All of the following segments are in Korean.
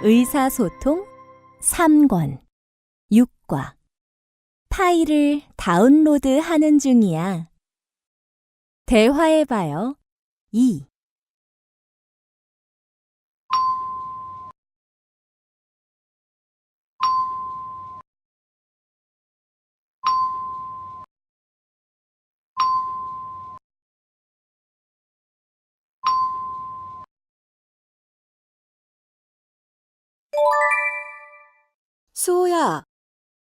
의사소통 3권 6과 파일을 다운로드 하는 중이야. 대화해봐요. 2. 수호야,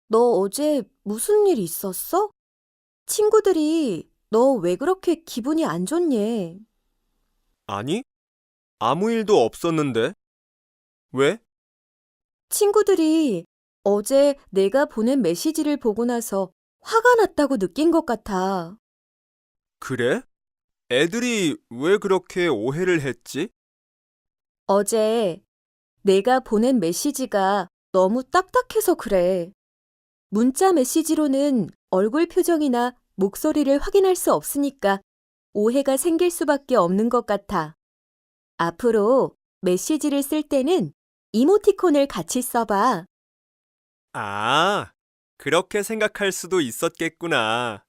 너 어제 무슨 일 있었어? 친구들이 너 왜 그렇게 기분이 안 좋니? 아니, 아무 일도 없었는데. 왜? 친구들이 어제 내가 보낸 메시지를 보고 나서 화가 났다고 느낀 것 같아. 그래? 애들이 왜 그렇게 오해를 했지? 어제 내가 보낸 메시지가 너무 딱딱해서 그래. 문자 메시지로는 얼굴 표정이나 목소리를 확인할 수 없으니까 오해가 생길 수밖에 없는 것 같아. 앞으로 메시지를 쓸 때는 이모티콘을 같이 써봐. 아, 그렇게 생각할 수도 있었겠구나.